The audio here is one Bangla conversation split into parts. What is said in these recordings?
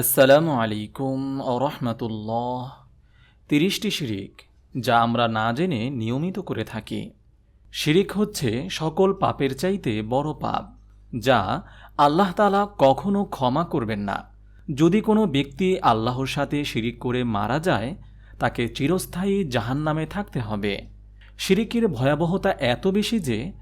আসসালামু আলাইকুম রহমতুল্লাহ। তিরিশটি শিরিক, যা আমরা না জেনে নিয়মিত করে থাকি। শিরিক হচ্ছে সকল পাপের চাইতে বড় পাপ, যা আল্লাহ তালা কখনো ক্ষমা করবেন না। যদি কোনো ব্যক্তি আল্লাহর সাথে শিরিক করে মারা যায়, তাকে চিরস্থায়ী জাহান্নামে থাকতে হবে। শিরিকের ভয়াবহতা এত বেশি যে,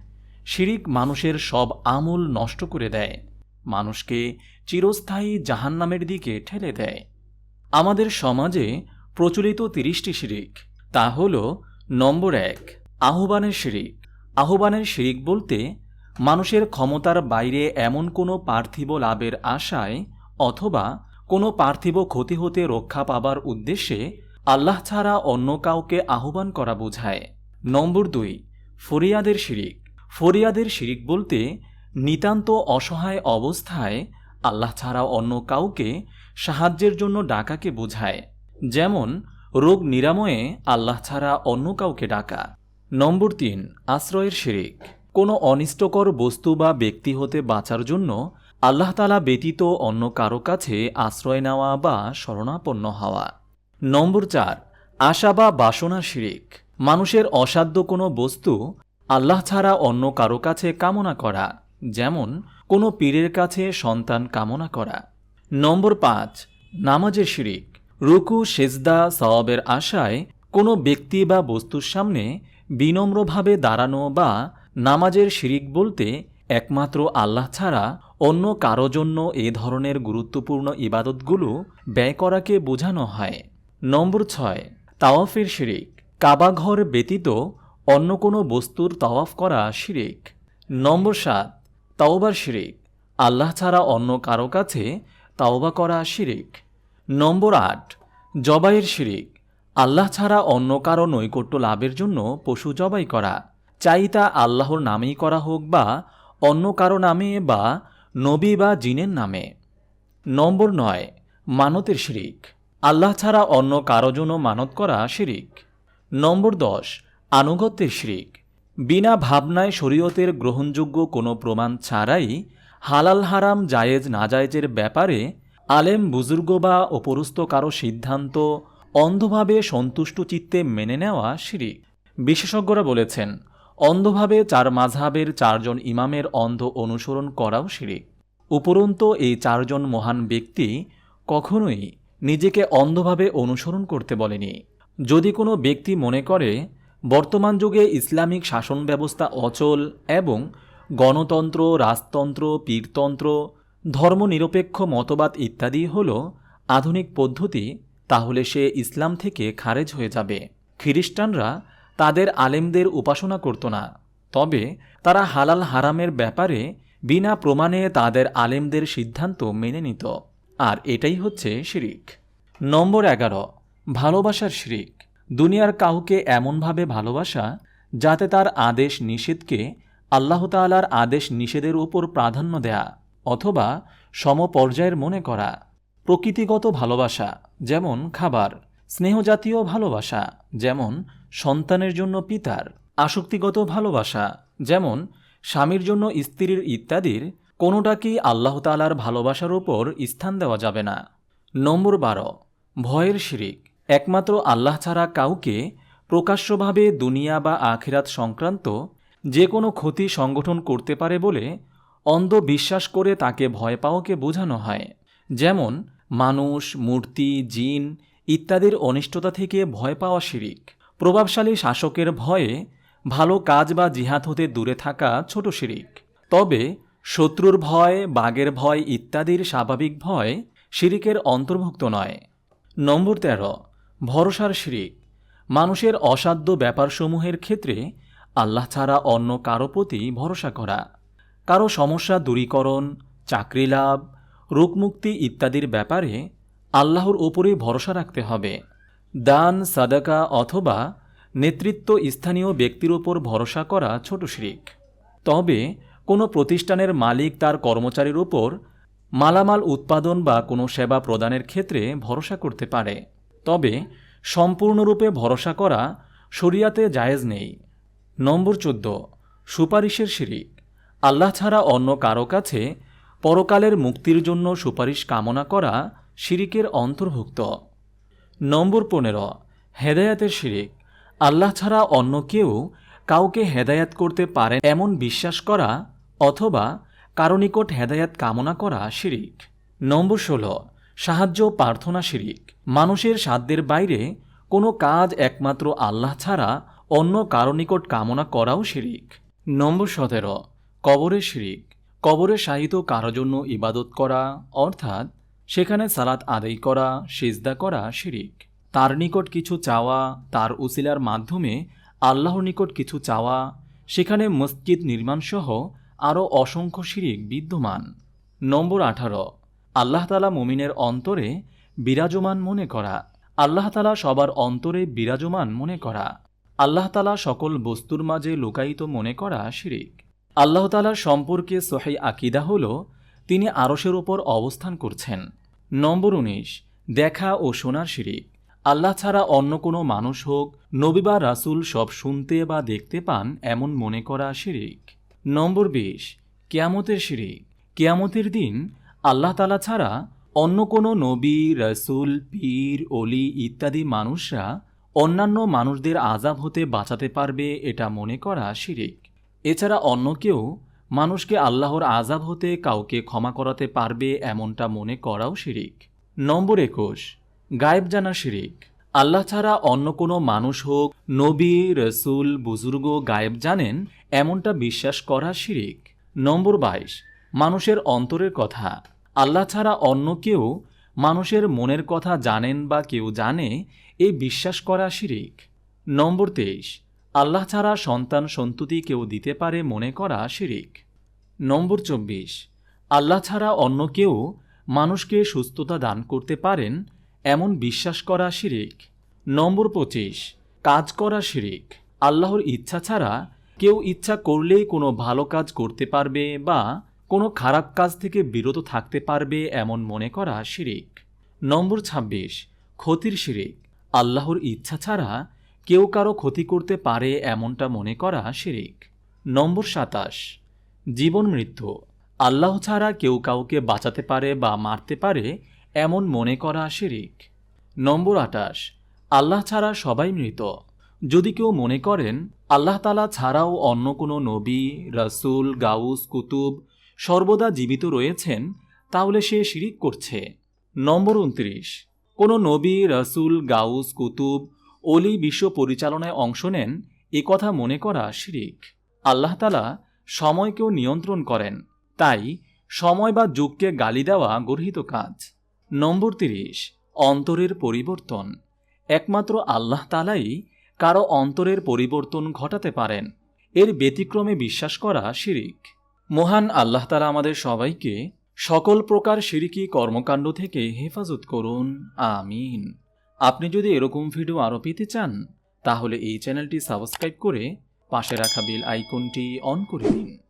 শিরিক মানুষের সব আমল নষ্ট করে দেয়। মানুষকে চিরস্থায়ী জাহান্নামের দিকে ঠেলে দেয়। আমাদের সমাজে প্রচলিত তিরিশটি শিরিক, তা হল নম্বর এক, আহ্বানের শিরিক। আহ্বানের শিরিক বলতে মানুষের ক্ষমতার বাইরে এমন কোনো পার্থিব লাভের আশায় অথবা কোনো পার্থিব ক্ষতি হতে রক্ষা পাবার উদ্দেশ্যে আল্লাহ ছাড়া অন্য কাউকে আহ্বান করা বোঝায়। নম্বর দুই, ফরিয়াদের শিরিক। ফরিয়াদের শিরিক বলতে নিতান্ত অসহায় অবস্থায় আল্লাহ ছাড়া অন্য কাউকে সাহায্যের জন্য ডাকাকে বোঝায়। যেমন, রোগ নিরাময়ে আল্লাহ ছাড়া অন্য কাউকে ডাকা। নম্বর তিন, আশ্রয়ের শিরিক। কোনো অনিষ্টকর বস্তু বা ব্যক্তি হতে বাঁচার জন্য আল্লাহ তালা ব্যতীত অন্য কারও কাছে আশ্রয় নেওয়া বা শরণাপন্ন হওয়া। নম্বর চার, আশা বা বাসনা শিরিক। মানুষের অসাধ্য কোনো বস্তু আল্লাহ ছাড়া অন্য কারও কাছে কামনা করা। যেমন, কোনো পীরের কাছে সন্তান কামনা করা। নম্বর পাঁচ, নামাজের শিরিক। রুকু, সেজদা, সওয়াবের আশায় কোনো ব্যক্তি বা বস্তুর সামনে বিনম্রভাবে দাঁড়ানো বা নামাজের শিরিক বলতে একমাত্র আল্লাহ ছাড়া অন্য কারও জন্য এ ধরনের গুরুত্বপূর্ণ ইবাদতগুলো ব্যয় করাকে বোঝানো হয়। নম্বর ছয়, তাওয়াফের শিরিক। কাবাঘর ব্যতীত অন্য কোনো বস্তুর তাওয়াফ করা শিরিক। নম্বর সাত তাওবার শিরিক। আল্লাহ ছাড়া অন্য কারও কাছে তাওবা করা শিরিক। নম্বর আট, জবাইয়ের শিরিক। আল্লাহ ছাড়া অন্য কারও নৈকট্য লাভের জন্য পশু জবাই করা। চাই তা আল্লাহর নামেই করা হোক বা অন্য কারও নামে বা নবী বা জিনের নামে। নম্বর নয়, মানতের শিরিক। আল্লাহ ছাড়া অন্য কারও জন্য মানত করা শিরিক। নম্বর দশ, আনুগত্যের শিরিক। বিনা ভাবনায় শরীয়তের গ্রহণযোগ্য কোনো প্রমাণ ছাড়াই হালাল হারাম জায়েজ নাজায়েজের ব্যাপারে আলেম বুজুর্গ বা অপরস্ত কারও সিদ্ধান্ত অন্ধভাবে সন্তুষ্ট চিত্তে মেনে নেওয়া শিরিক। বিশেষজ্ঞরা বলেছেন, অন্ধভাবে চার মাঝহাবের চারজন ইমামের অন্ধ অনুসরণ করাও শিরিক। উপরন্ত এই চারজন মহান ব্যক্তি কখনোই নিজেকে অন্ধভাবে অনুসরণ করতে বলেনি। যদি কোনো ব্যক্তি মনে করে বর্তমান যুগে ইসলামিক শাসন ব্যবস্থা অচল এবং গণতন্ত্র, রাজতন্ত্র, পীরতন্ত্র, ধর্মনিরপেক্ষ মতবাদ ইত্যাদি হল আধুনিক পদ্ধতি, তাহলে সে ইসলাম থেকে খারেজ হয়ে যাবে। খ্রিস্টানরা তাদের আলেমদের উপাসনা করত না। তবে তারা হালাল হারামের ব্যাপারে বিনা প্রমাণে তাদের আলেমদের সিদ্ধান্ত মেনে নিত। আর এটাই হচ্ছে শিরিক। নম্বর এগারো, ভালোবাসার শিরিক। দুনিয়ার কাউকে এমনভাবে ভালোবাসা যাতে তার আদেশ নিষেধকে আল্লাহ তালার আদেশ নিষেধের উপর প্রাধান্য দেয়া অথবা সমপর্যায়ের মনে করা। প্রকৃতিগত ভালোবাসা, যেমন খাবার। স্নেহজাতীয় ভালোবাসা, যেমন সন্তানের জন্য পিতার। আসক্তিগত ভালোবাসা, যেমন স্বামীর জন্য স্ত্রীর ইত্যাদির কোনোটাকেই আল্লাহ তালার ভালোবাসার উপর স্থান দেওয়া যাবে না। নম্বর বারো, ভয়ের শিরিক। একমাত্র আল্লাহ ছাড়া কাউকে প্রকাশ্যভাবে দুনিয়া বা আখিরাত সংক্রান্ত যে কোনো ক্ষতি সংগঠন করতে পারে বলে অন্ধ বিশ্বাস করে তাকে ভয় পাওয়াকে বোঝানো হয়। যেমন, মানুষ, মূর্তি, জিন ইত্যাদির অনিষ্টতা থেকে ভয় পাওয়া শিরিক। প্রভাবশালী শাসকের ভয়ে ভালো কাজ বা জিহাদ হতে দূরে থাকা ছোট শিরিক। তবে শত্রুর ভয়, বাঘের ভয় ইত্যাদির স্বাভাবিক ভয় শিরিকের অন্তর্ভুক্ত নয়। নম্বর তেরো ভরসার শিরিক। মানুষের অসাধ্য ব্যাপারসমূহের ক্ষেত্রে আল্লাহ ছাড়া অন্য কারও প্রতি ভরসা করা। কারও সমস্যা দূরীকরণ, চাকরি লাভ, রোগমুক্তি ইত্যাদির ব্যাপারে আল্লাহর ওপরেই ভরসা রাখতে হবে। দান, সাদাকা অথবা নেতৃত্ব স্থানীয় ব্যক্তির ওপর ভরসা করা ছোট শিরিক। তবে কোনো প্রতিষ্ঠানের মালিক তার কর্মচারীর ওপর মালামাল উৎপাদন বা কোনো সেবা প্রদানের ক্ষেত্রে ভরসা করতে পারে। তবে সম্পূর্ণরূপে ভরসা করা শরিয়াতে জায়েজ নেই। নম্বর চোদ্দ, সুপারিশের শিরিক আল্লাহ ছাড়া অন্য কারও কাছে পরকালের মুক্তির জন্য সুপারিশ কামনা করা শিরিকের অন্তর্ভুক্ত। নম্বর পনেরো, হেদায়াতের শিরিক আল্লাহ ছাড়া অন্য কেউ কাউকে হেদায়াত করতে পারে এমন বিশ্বাস করা অথবা কারও নিকট হেদায়াত কামনা করা শিরিক নম্বর ষোলো সাহায্য প্রার্থনা শিরিক। মানুষের সাধ্যের বাইরে কোনো কাজ একমাত্র আল্লাহ ছাড়া অন্য কারও নিকট কামনা করাও শিরিক। নম্বর সতেরো কবরের শিরিক। কবরে শাহিত কারও জন্য ইবাদত করা, অর্থাৎ সেখানে সালাত আদায় করা, সেজদা করা শিরিক। তার নিকট কিছু চাওয়া, তার উসিলার মাধ্যমে আল্লাহর নিকট কিছু চাওয়া, সেখানে মসজিদ নির্মাণসহ আরও অসংখ্য শিরিক বিদ্যমান। নম্বর আঠারো আল্লাহ তালা মুমিনের অন্তরে বিরাজমান মনে করা। আল্লাহ তালা সবার অন্তরে বিরাজমান মনে করা। আল্লাহ তালা সকল বস্তুর মাঝে লুকায়িত মনে করা শিরিক। আল্লাহ তালার সম্পর্কে সোহাই আকিদা হল, তিনি আরশের ওপর অবস্থান করছেন। নম্বর উনিশ, দেখা ও শোনার শিরিক। আল্লাহ ছাড়া অন্য কোনো মানুষ হোক, নবী বা রাসুল সব শুনতে বা দেখতে পান এমন মনে করা শিরিক। নম্বর বিশ, কেয়ামতের শিরিক। কেয়ামতের দিন আল্লাহ তালা ছাড়া অন্য কোনো নবী, রসুল, পীর অলি ইত্যাদি মানুষরা অন্যান্য মানুষদের আজাব হতে বাঁচাতে পারবে এটা মনে করা শিরিক। এছাড়া অন্য কেউ মানুষকে আল্লাহর আজাব হতে কাউকে ক্ষমা করাতে পারবে এমনটা মনে করাও শিরিক। নম্বর একুশ, গায়েব জানা শিরিক। আল্লাহ ছাড়া অন্য কোনো মানুষ হোক, নবী, রসুল, বুজুর্গ গায়েব জানেন এমনটা বিশ্বাস করা শিরিক। নম্বর বাইশ মানুষের অন্তরের কথা। আল্লাহ ছাড়া অন্য কেউ মানুষের মনের কথা জানেন বা কেউ জানে, এ বিশ্বাস করা শিরিক। নম্বর তেইশ, আল্লাহ ছাড়া সন্তান সন্ততি কেউ দিতে পারে মনে করা শিরিক। নম্বর চব্বিশ, আল্লাহ ছাড়া অন্য কেউ মানুষকে সুস্থতা দান করতে পারেন এমন বিশ্বাস করা শিরিক। নম্বর পঁচিশ, কাজ করা শিরিক। আল্লাহর ইচ্ছা ছাড়া কেউ ইচ্ছা করলেই কোনো ভালো কাজ করতে পারবে বা কোনো খারাপ কাজ থেকে বিরত থাকতে পারবে এমন মনে করা শিরিক। নম্বর ২৬ ক্ষতির শিরিক। আল্লাহর ইচ্ছা ছাড়া কেউ কারও ক্ষতি করতে পারে এমনটা মনে করা শিরিক। নম্বর সাতাশ, জীবন মৃত্যু। আল্লাহ ছাড়া কেউ কাউকে বাঁচাতে পারে বা মারতে পারে এমন মনে করা শিরিক। নম্বর আটাশ আল্লাহ ছাড়া সবাই মৃত। যদি কেউ মনে করেন, আল্লাহ তালা ছাড়াও অন্য কোনো নবী, রাসূল, গাউস, কুতুব সর্বদা জীবিত রয়েছেন, তাহলে সে শিরিক করছে। নম্বর উনত্রিশ। কোনো নবী, রাসূল, গাউস, কুতুব অলি বিশ্ব পরিচালনায় অংশ নেন, এ কথা মনে করা শিরিক। আল্লাহ তালা সময়কেও নিয়ন্ত্রণ করেন, তাই সময় বা যুগকে গালি দেওয়া গর্হিত কাজ। নম্বর তিরিশ। অন্তরের পরিবর্তন। একমাত্র আল্লাহ তালাই কারও অন্তরের পরিবর্তন ঘটাতে পারেন। এর ব্যতিক্রমে বিশ্বাস করা শিরিক। মহান আল্লাহ তারা আমাদের সবাইকে সকল প্রকার সিরিকি কর্মকাণ্ড থেকে হেফাজত করুন। আমিন। আপনি যদি এরকম ভিডিও আরও পেতে চান, তাহলে এই চ্যানেলটি সাবস্ক্রাইব করে পাশে রাখা বেল আইকনটি অন করে দিন।